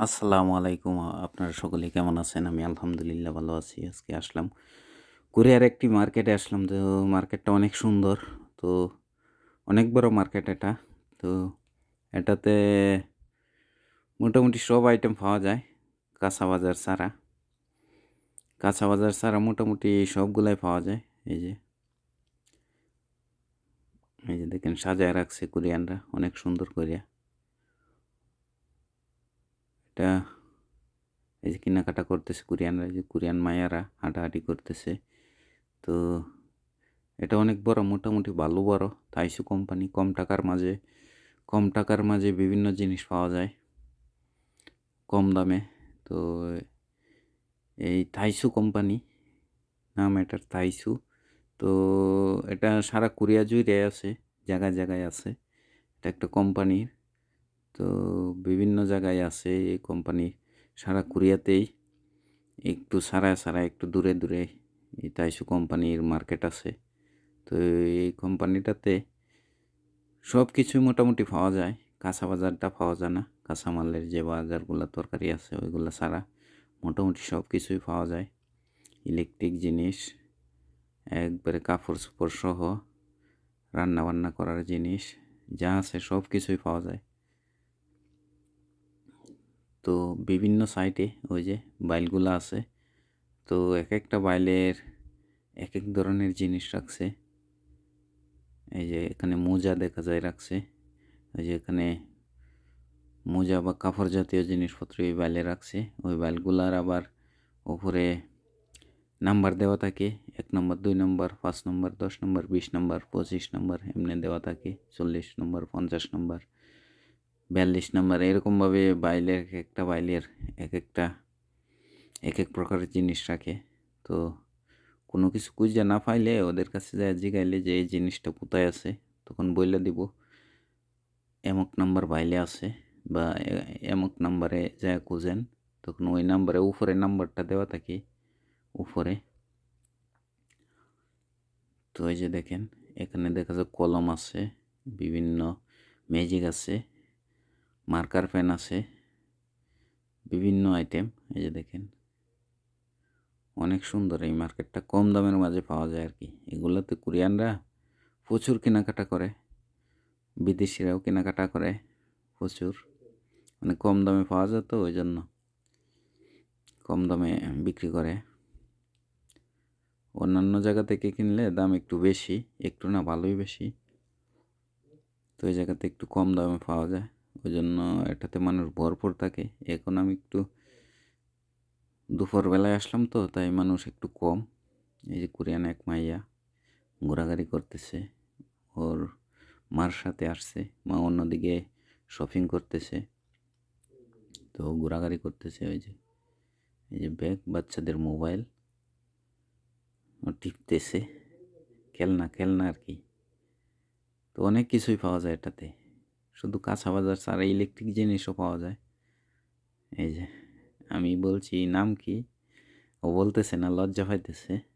আসসালামু আলাইকুম আপনারা সকলে কেমন আছেন? আমি আলহামদুলিল্লাহ ভালো আছি। আজকে আসলাম কোরিয়ার একটি মার্কেটে আসলাম। তো মার্কেটটা অনেক সুন্দর। তো অনেক বড় মার্কেট এটা। তো এটাতে মোটামুটি সব আইটেম পাওয়া যায় কাঁচা বাজার ছাড়া। কাঁচা বাজার ছাড়া মোটামুটি সবগুলাই পাওয়া যায়। এই যে এই যে দেখেন, সাজায় রাখছে কোরিয়ানরা অনেক সুন্দর কইরা। এটা এই যে কেনাকাটা করতেছে কোরিয়ানরা যে কোরিয়ান মাইয়ারা হাঁটাহাঁটি করতেছে। তো এটা অনেক বড় মোটামুটি ভালো বড় তাইসু কোম্পানি কম টাকার মাঝে কম টাকার মাঝে বিভিন্ন জিনিস পাওয়া যায় কম দামে। তো এই তাইসু কোম্পানি নাম এটার তাইসু। তো এটা সারা কোরিয়া জুড়ে আছে জায়গায়, জায়গায় আছে। এটা একটা কোম্পানির। তো বিভিন্ন জায়গায় আছে এই কোম্পানি সারা কোরিয়াতেই একটু ছাড়ায়, ছাড়ায় একটু দূরে, দূরে এই তাইসু কোম্পানির মার্কেট আছে। তো এই কোম্পানিটাতে সব কিছুই মোটামুটি পাওয়া যায়। কাঁচা বাজারটা পাওয়া যায় না। কাঁচামালের যে বাজারগুলো তরকারি আছে ওইগুলো ছাড়া মোটামুটি সব কিছুই পাওয়া যায়। ইলেকট্রিক জিনিস একবারে কাপড়-চোপড় সহ রান্নাবান্না করার জিনিস যা আছে সব কিছুই পাওয়া যায়। তো বিভিন্ন সাইটে ওই যে বাইলগুলা আছে। তো এক একটা বাইলের এক এক ধরনের জিনিস রাখছে। এই যে এখানে মোজা দেখা যায় রাখছে। ওই যে এখানে মোজা বা কাপড় জাতীয় জিনিসপত্র এই বাইলে রাখছে। ওই বাইলগুলার আবার উপরে নাম্বার দেওয়া থাকে। এক নম্বর, দুই নম্বর, পাঁচ নম্বর, ১০ নম্বর, ২০ নম্বর, ২৫ নম্বর এমনি দেওয়া থাকে। ৪০ নম্বর, ৫০ নম্বর, ৪২ নম্বর এরকমভাবে বাইলের একেকটা বাইলের এক একটা এক এক প্রকারের জিনিস রাখে। তো কোনো কিছু খুঁজা না পাইলে ওদের কাছে যাইয়া জিগাইলে যে এই জিনিসটা কোথায় আছে তখন বইলা দিব। এমক নাম্বার বাইলে আছে বা এমক নাম্বারে যাইয়া খুঁজেন। তখন ওই নাম্বারে উপরে নাম্বারটা দেওয়া থাকে উপরে। তো এই যে দেখেন এখানে দেখা যায় কলম আছে, বিভিন্ন ম্যাজিক আছে, মার্কার পেন আছে, বিভিন্ন আইটেম এই যে দেখেন। অনেক সুন্দর এই মার্কেটটা কম দামের মাঝে পাওয়া যায় আরকি। এগুলাতে কোরিয়ানরা প্রচুর কেনাকাটা করে। বিদেশিরাও কেনাকাটা করে প্রচুর। মানে কম দামে পাওয়া যায় তো ওইজন্য। কম দামে বিক্রি করে। অন্যান্য জায়গা থেকে কিনলে দাম একটু বেশি, একটু না ভালোই বেশি। তো ওই জায়গাতে একটু কম দামে পাওয়া যায়। ওইজন্য এটাতে মানুষ ভরপুর থাকে। এখন আমি একটু দুপুরবেলায় আসলাম তো তাই মানুষ একটু কম। এই যে কোরিয়ান এক মাইয়া ঘোরাঘুরি করতেছে। ওর মার সাথে আসছে। মা অন্যদিকে শপিং করতেছে। তো ঘোরাঘুরি করতেছে ওই যে। এই যে ব্যাগ, বাচ্চাদের মোবাইল। ও টিপতেছে। খেলনা, খেলনা আর কি তো অনেক কিছুই পাওয়া যায় এটাতে। শুধু কাঁচা বাজার ছাড়া ইলেকট্রিক জিনিসও পাওয়া যায়। এই যে, আমি বলছি, নাম কি? ও বলতেছে না, লজ্জা পাইতেছে।